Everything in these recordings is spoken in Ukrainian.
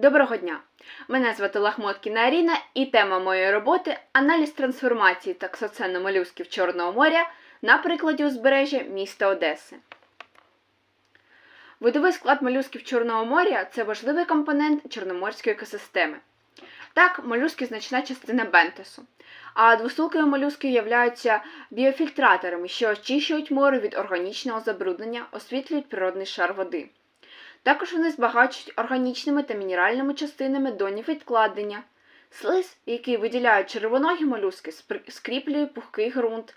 Доброго дня! Мене звати Лахмоткіна Аріна і тема моєї роботи аналіз трансформації таксоценно-молюсків Чорного моря на прикладі узбережжя міста Одеси. Видовий склад молюсків Чорного моря це важливий компонент чорноморської екосистеми. Так, молюски значна частина бентесу, а двостулкові молюски являються біофільтраторами, що очищують море від органічного забруднення, освітлюють природний шар води. Також вони збагачують органічними та мінеральними частинами донів відкладення. Слиз, який виділяють червоногі молюски, скріплює пухкий ґрунт.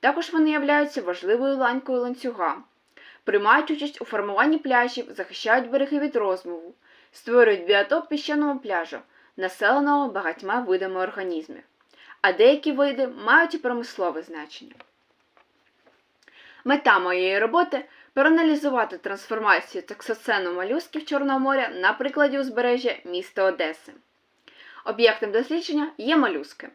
Також вони являються важливою ланькою ланцюга, приймають участь у формуванні пляжів, захищають береги від розмову, створюють біотоп піщаного пляжу, населеного багатьма видами організмів. А деякі види мають і промислове значення. Мета моєї роботи проаналізувати трансформацію таксоцену молюсків Чорного моря на прикладі узбережжя міста Одеси. Об'єктом дослідження є молюски.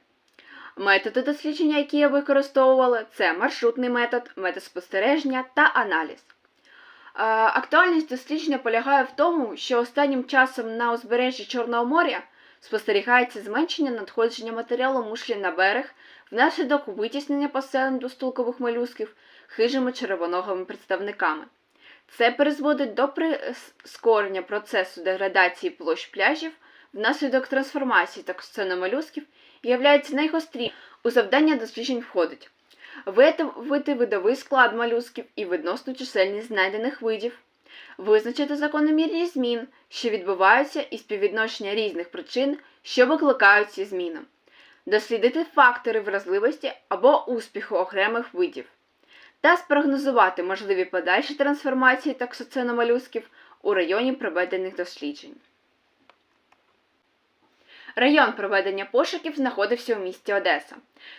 Методи дослідження, які я використовувала, це маршрутний метод, метод спостереження та аналіз. Е, Актуальність дослідження полягає в тому, що останнім часом на узбережжі Чорного моря спостерігається зменшення надходження матеріалу мушлі на берег внаслідок витіснення поселень достулкових молюсків хижими червоноговими представниками. Це призводить до прискорення процесу деградації площ пляжів внаслідок трансформації таксономолюсків і являється найгострішим. У завдання досліджень входить виявити видовий склад молюсків і відносну чисельність знайдених видів, визначити закономірність змін, що відбуваються і співвідношення різних причин, що викликають ці зміни, дослідити фактори вразливості або успіху окремих видів та спрогнозувати можливі подальші трансформації таксоценомолюсків у районі проведених досліджень. Район проведення пошуків знаходився у місті Одеса.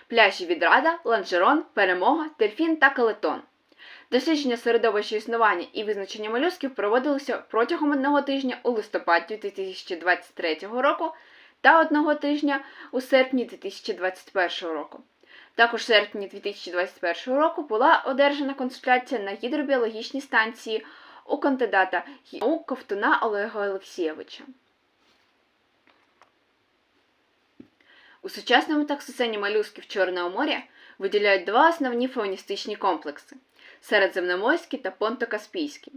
Пляжі Відрада, Ланжерон, Перемога, Дельфін та Калетон. Дослідження середовища існування і визначення молюсків проводилися протягом одного тижня у листопаді 2023 року та одного тижня у серпні 2021 року. Також в серпні 2021 року була одержана консультація на гідробіологічній станції у кандидата наук Ковтуна Олега Олексійовича. У сучасному таксоцені молюсків Чорного моря виділяють два основні фауністичні комплекси середземноморський та понто-каспійський.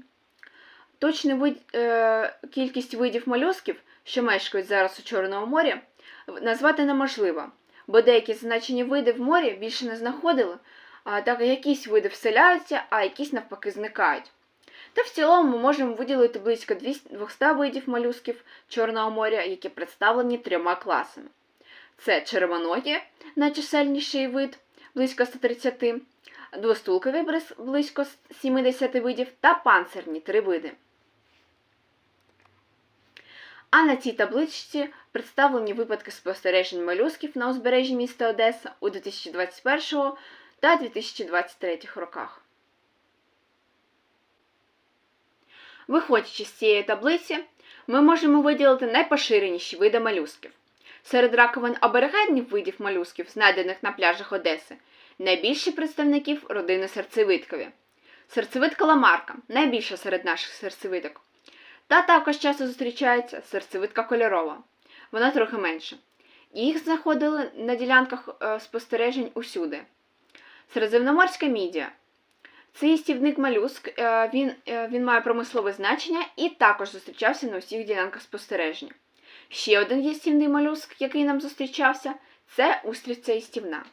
Точну вид, е, кількість видів молюсків, що мешкають зараз у Чорному морі, назвати неможливо, бо деякі зазначені види в морі більше не знаходили, а так якісь види вселяються, а якісь навпаки зникають. Та в цілому ми можемо виділити близько 200 видів молюсків Чорного моря, які представлені трьома класами. Це червоногі, найчисельніший вид близько 130, двостулкові близько 70 видів та панцирні 3 види. А на цій табличці представлені випадки спостережень молюсків на узбережжі міста Одеса у 2021 та 2023 роках. Виходячи з цієї таблиці, ми можемо виділити найпоширеніші види молюсків. Серед раковин аборигенних видів молюсків, знайдених на пляжах Одеси, найбільше представників родини серцевидкові. Серцевидка ламарка найбільша серед наших серцевидок. Та також часто зустрічається серцевидка кольорова. Вона трохи менша. Їх знаходили на ділянках е, спостережень усюди. Середземноморська мідія. Це їстівник молюск, е, він, е, він має промислове значення і також зустрічався на усіх ділянках спостереження. Ще один їстівний молюск, який нам зустрічався, це устриця їстівна.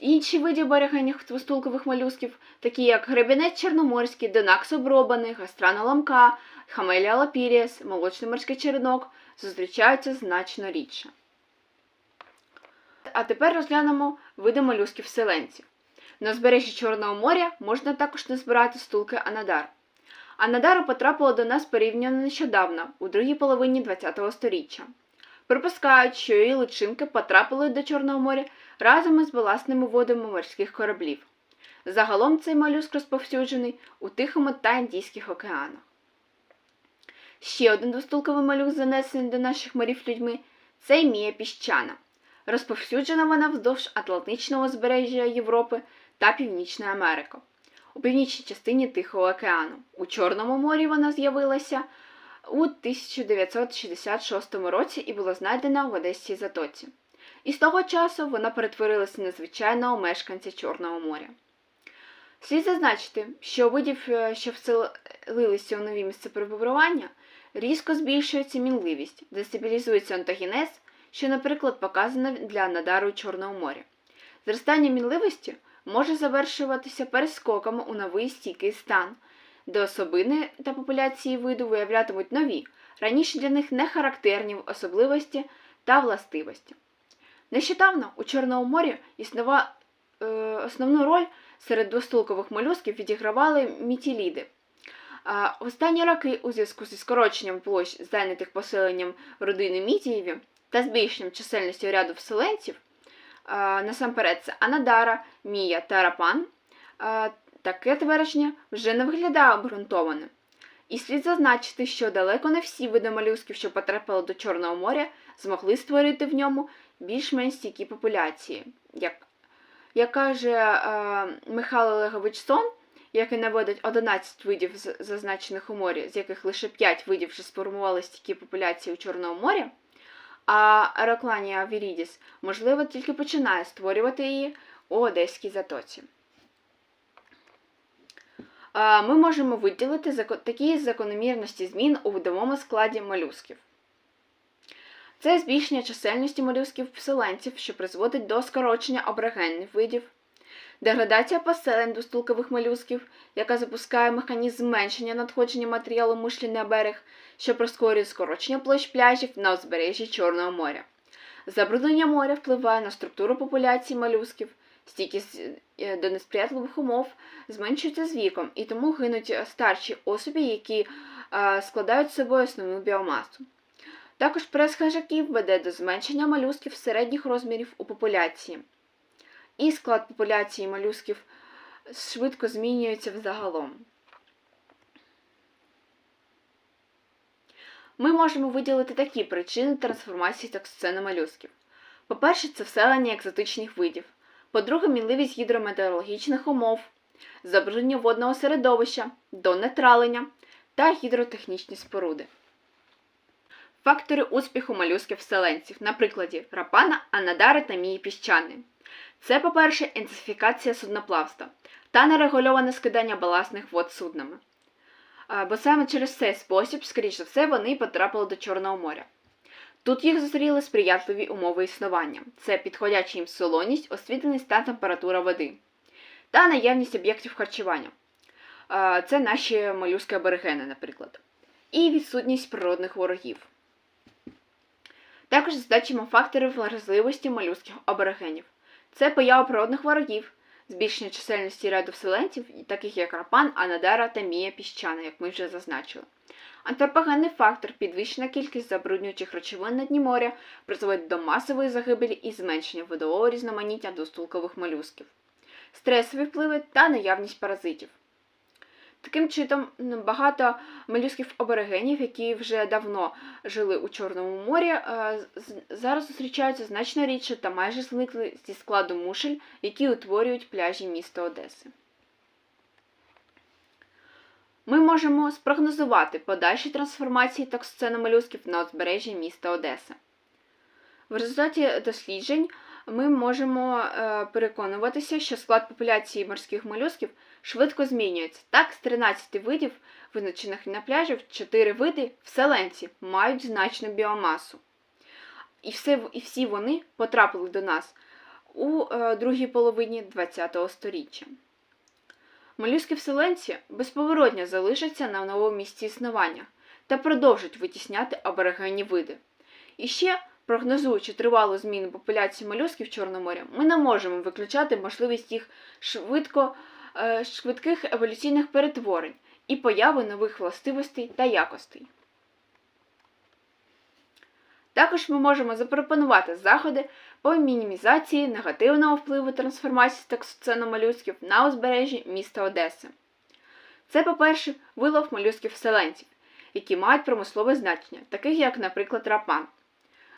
Інші види берегенних двостулкових молюсків, такі як гребінець чорноморський, донакс обробаний, гастрана ламка, хамелія лапіріс, молочний морський черенок, зустрічаються значно рідше. А тепер розглянемо види молюсків селенців. На узбережжі Чорного моря можна також назбирати стулки Анадар. Анадару потрапило до нас порівняно нещодавно, у другій половині ХХ століття. Припускають, що її личинки потрапили до Чорного моря разом із баласними водами морських кораблів. Загалом цей молюск розповсюджений у Тихому та Індійських океанах. Ще один двостулковий малюк, занесений до наших морів людьми, це мія піщана. Розповсюджена вона вздовж Атлантичного узбережжя Європи та Північної Америки. У північній частині Тихого океану. У Чорному морі вона з'явилася у 1966 році і була знайдена в Одеській затоці. І з того часу вона перетворилася на звичайного мешканця Чорного моря. Слід зазначити, що видів, е, що вселилися у нові місця перебування, різко збільшується мінливість, дестабілізується онтогенез, що, наприклад, показано для надару Чорного моря. Зростання мінливості може завершуватися перескоками у новий стійкий стан, де особини та популяції виду виявлятимуть нові, раніше для них не характерні особливості та властивості. Нещодавно у Чорному морі існува, е, основну роль серед двостулкових молюсків відігравали мітіліди. А в останні роки у зв'язку зі скороченням площ, зайнятих поселенням родини Мітієві та збільшенням чисельності ряду вселенців, насамперед це Анадара, Мія та Рапан, таке твердження вже не виглядає обґрунтованим. І слід зазначити, що далеко не всі види молюсків, що потрапили до Чорного моря, змогли створити в ньому більш-менш стійкі популяції. Як, як каже е, Михайло Олегович Сон, який наводить 11 видів зазначених у морі, з яких лише 5 видів вже сформували стійкі популяції у Чорному морі, а Аерокланія Вірідіс, можливо, тільки починає створювати її у Одеській затоці. Ми можемо виділити такі закономірності змін у видовому складі молюсків. Це збільшення чисельності молюсків поселенців, що призводить до скорочення аборигенних видів, деградація поселень достулкових молюсків, яка запускає механізм зменшення надходження матеріалу мушлі на берег, що прискорює скорочення площ пляжів на узбережжі Чорного моря. Забруднення моря впливає на структуру популяції молюсків, стійкість е, до несприятливих умов зменшується з віком, і тому гинуть старші особи, які е, складають з собою основну біомасу. Також прес хижаків веде до зменшення молюсків середніх розмірів у популяції. І склад популяції молюсків швидко змінюється взагалом. Ми можемо виділити такі причини трансформації токсицину молюсків. По-перше, це вселення екзотичних видів. По-друге, мінливість гідрометеорологічних умов, забруднення водного середовища, донетралення та гідротехнічні споруди. Фактори успіху молюсків вселенців, на прикладі рапана, анадари та мії піщани. Це, по-перше, інтенсифікація судноплавства та нерегульоване скидання баласних вод суднами. Бо саме через цей спосіб, скоріш за все, вони потрапили до Чорного моря. Тут їх зустріли сприятливі умови існування це підходяча їм солоність, освітленість та температура води, та наявність об'єктів харчування. Це наші молюски аборигени, наприклад, і відсутність природних ворогів. Також задачимо фактори вразливості молюских аборигенів. Це поява природних ворогів, збільшення чисельності ряду вселенців, таких як Рапан, Анадара та Мія Піщана, як ми вже зазначили. Антропогенний фактор, підвищена кількість забруднюючих речовин на дні моря, призводить до масової загибелі і зменшення видового різноманіття достулкових молюсків, стресові впливи та наявність паразитів. Таким чином, багато молюсків аборигенів, які вже давно жили у Чорному морі, е, зараз зустрічаються значно рідше та майже зникли зі складу мушель, які утворюють пляжі міста Одеси. Ми можемо спрогнозувати подальші трансформації токсиценомолюсків на узбережжі міста Одеса. В результаті досліджень ми можемо е, переконуватися, що склад популяції морських молюсків швидко змінюється. Так, з 13 видів, визначених на пляжі, 4 види вселенці мають значну біомасу. І все, і всі вони потрапили до нас у е, другій половині ХХ століття. Молюски вселенці безповоротно залишаться на новому місці існування та продовжать витісняти аборигенні види. І ще Прогнозуючи тривалу зміну популяції молюсків Чорного моря, ми не можемо виключати можливість їх швидко, е, швидких еволюційних перетворень і появи нових властивостей та якостей. Також ми можемо запропонувати заходи по мінімізації негативного впливу трансформації таксоценомолюсків на узбережжі міста Одеси. Це, по-перше, вилов молюсків вселенців, які мають промислове значення, таких як, наприклад, рапан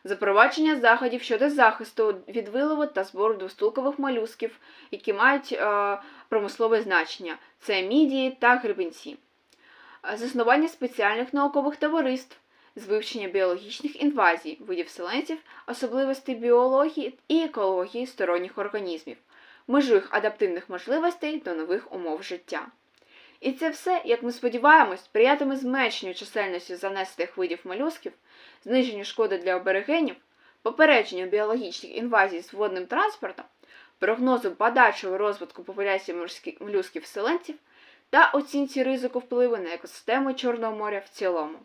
запровадження заходів щодо захисту від вилову та збору двостулкових молюсків, які мають е, промислове значення це мідії та грибенці. а заснування спеціальних наукових товариств з вивчення біологічних інвазій, видів селенців, особливостей біології і екології сторонніх організмів, межу їх адаптивних можливостей до нових умов життя. І це все, як ми сподіваємось, сприятиме зменшенню чисельності занесених видів молюсків, зниженню шкоди для аборигенів, попередженню біологічних інвазій з водним транспортом, прогнозу подальшого розвитку популяції молюсків-селенців та оцінці ризику впливу на екосистему Чорного моря в цілому.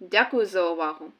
Дякую за увагу!